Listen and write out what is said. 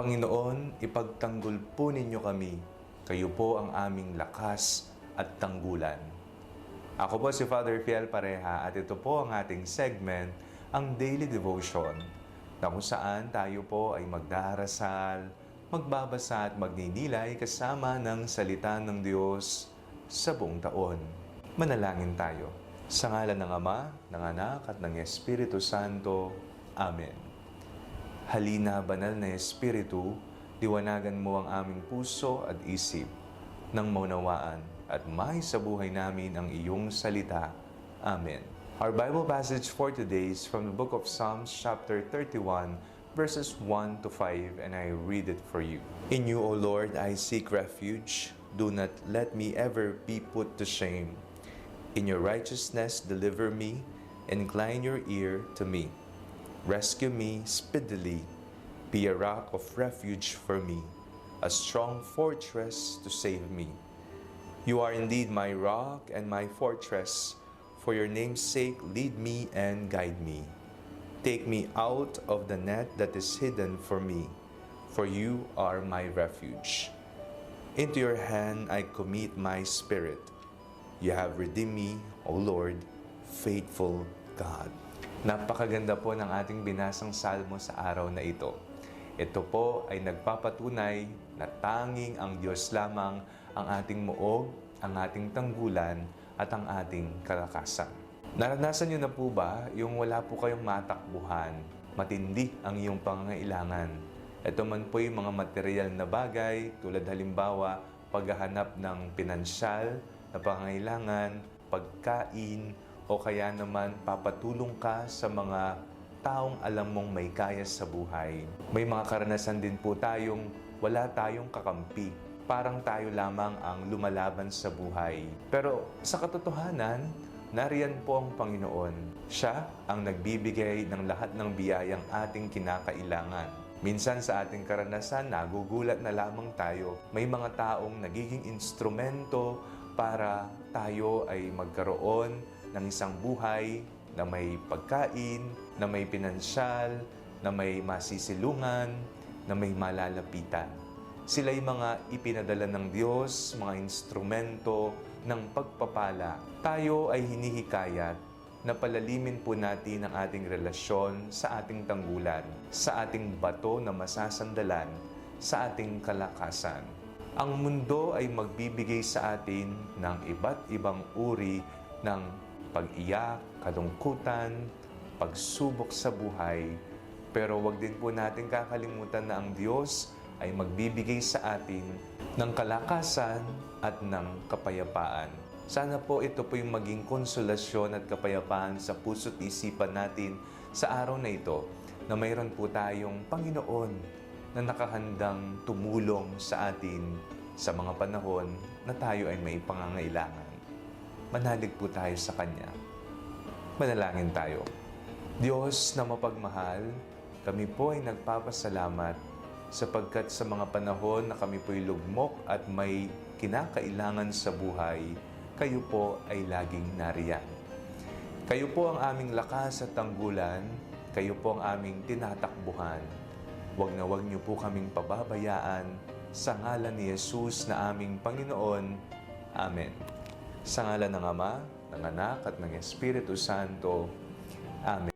Panginoon, ipagtanggol po ninyo kami. Kayo po ang aming lakas at tanggulan. Ako po si Father Fiel Pareha at ito po ang ating segment, ang Daily Devotion, na kung saan tayo po ay magdarasal, magbabasa at magninilay kasama ng salita ng Diyos sa buong taon. Manalangin tayo. Sa ngalan ng Ama, ng Anak at ng Espiritu Santo. Amen. Halina, banal na Espiritu, liwanagan mo ang aming puso at isip nang maunawaan at may sa buhay namin ang iyong salita. Amen. Our Bible passage for today is from the book of Psalms chapter 31 verses 1 to 5 and I read it for you. In you, O Lord, I seek refuge. Do not let me ever be put to shame. In your righteousness, deliver me. Incline your ear to me. Rescue me speedily. Be a rock of refuge for me, a strong fortress to save me. You are indeed my rock and my fortress. For your name's sake, lead me and guide me. Take me out of the net that is hidden for me, for you are my refuge. Into your hand I commit my spirit. You have redeemed me, O Lord, faithful God. Napakaganda po ng ating binasang salmo sa araw na ito. Ito po ay nagpapatunay na tanging ang Diyos lamang ang ating muog, ang ating tanggulan, at ang ating kalakasan. Naranasan niyo na po ba yung wala po kayong matakbuhan, matindi ang iyong pangangailangan? Ito man po yung mga material na bagay tulad halimbawa paghahanap ng pinansyal na pangangailangan, pagkain, o kaya naman papatulong ka sa mga taong alam mong may kaya sa buhay. May mga karanasan din po tayong wala tayong kakampi. Parang tayo lamang ang lumalaban sa buhay. Pero sa katotohanan, nariyan po ang Panginoon. Siya ang nagbibigay ng lahat ng biyayang ating kinakailangan. Minsan sa ating karanasan, nagugulat na lamang tayo. May mga taong nagiging instrumento para tayo ay magkaroon ng isang buhay na may pagkain, na may pinansyal, na may masisilungan, na may malalapitan. Sila ay mga ipinadala ng Diyos, mga instrumento ng pagpapala. Tayo ay hinihikayat na palalimin po natin ang ating relasyon sa ating tanggulan, sa ating bato na masasandalan, sa ating kalakasan. Ang mundo ay magbibigay sa atin ng iba't ibang uri ng pag-iyak, kalungkutan, pagsubok sa buhay. Pero wag din po natin kakalimutan na ang Diyos ay magbibigay sa atin ng kalakasan at ng kapayapaan. Sana po ito po yung maging konsolasyon at kapayapaan sa puso't isipan natin sa araw na ito na mayroon po tayong Panginoon na nakahandang tumulong sa atin sa mga panahon na tayo ay may pangangailangan. Manalig po tayo sa Kanya. Manalangin tayo. Diyos na mapagmahal, kami po ay nagpapasalamat sapagkat sa mga panahon na kami po'y lugmok at may kinakailangan sa buhay, kayo po ay laging nariyan. Kayo po ang aming lakas at tanggulan, kayo po ang aming tinatakbuhan. Huwag na huwag niyo po kaming pababayaan sa ngalan ni Jesus na aming Panginoon. Amen. Sa ngalan ng Ama, ng Anak at ng Espiritu Santo. Amen.